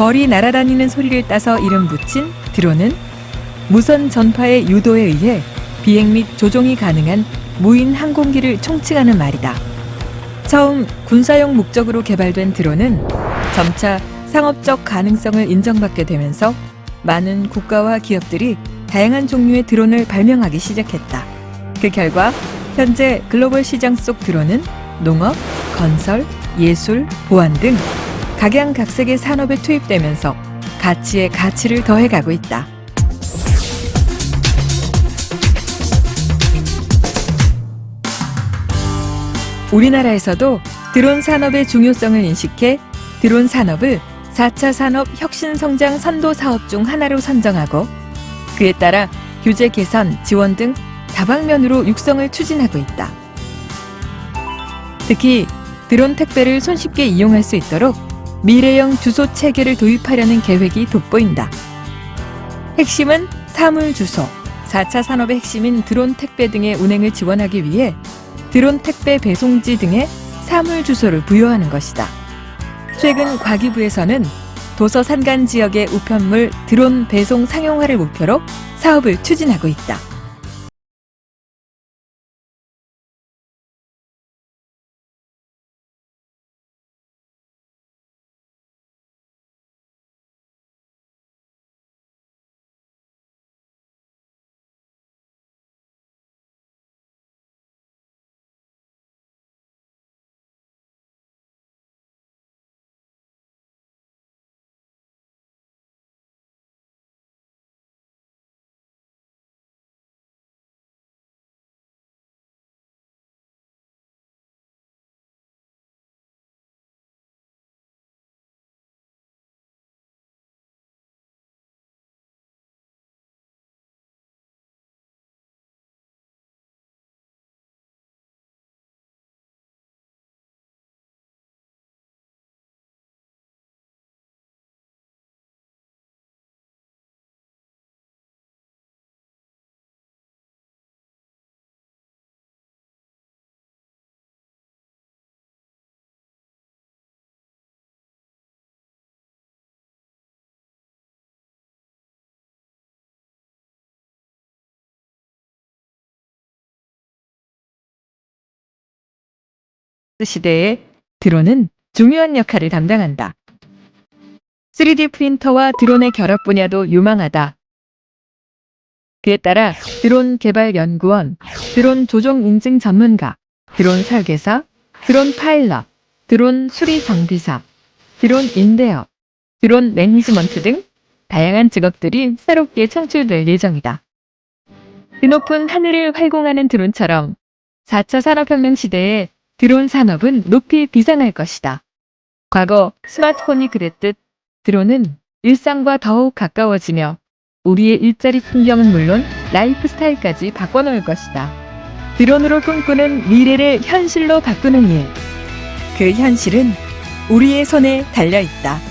벌이 날아다니는 소리를 따서 이름 붙인 드론은 무선 전파의 유도에 의해 비행 및 조종이 가능한 무인 항공기를 총칭하는 말이다. 처음 군사용 목적으로 개발된 드론은 점차 상업적 가능성을 인정받게 되면서 많은 국가와 기업들이 다양한 종류의 드론을 발명하기 시작했다. 그 결과 현재 글로벌 시장 속 드론은 농업, 건설, 예술, 보안 등 각양각색의 산업에 투입되면서 가치에 가치를 더해가고 있다. 우리나라에서도 드론 산업의 중요성을 인식해 드론 산업을 4차 산업 혁신 성장 선도 사업 중 하나로 선정하고 그에 따라 규제 개선, 지원 등 다방면으로 육성을 추진하고 있다. 특히 드론 택배를 손쉽게 이용할 수 있도록 미래형 주소 체계를 도입하려는 계획이 돋보인다. 핵심은 사물 주소, 4차 산업의 핵심인 드론 택배 등의 운행을 지원하기 위해 드론 택배 배송지 등의 사물 주소를 부여하는 것이다. 최근 과기부에서는 도서 산간 지역의 우편물 드론 배송 상용화를 목표로 사업을 추진하고 있다. 시대에 드론은 중요한 역할을 담당한다. 3D 프린터와 드론의 결합 분야도 유망하다. 그에 따라 드론 개발 연구원, 드론 조종 인증 전문가, 드론 설계사, 드론 파일럿, 드론 수리 정비사, 드론 인대업, 드론 매니지먼트 등 다양한 직업들이 새롭게 창출될 예정이다. 드높은 하늘을 활공하는 드론처럼 4차 산업혁명 시대에 드론 산업은 높이 비상할 것이다. 과거 스마트폰이 그랬듯 드론은 일상과 더욱 가까워지며 우리의 일자리 풍경은 물론 라이프 스타일까지 바꿔놓을 것이다. 드론으로 꿈꾸는 미래를 현실로 바꾸는 일. 그 현실은 우리의 손에 달려 있다.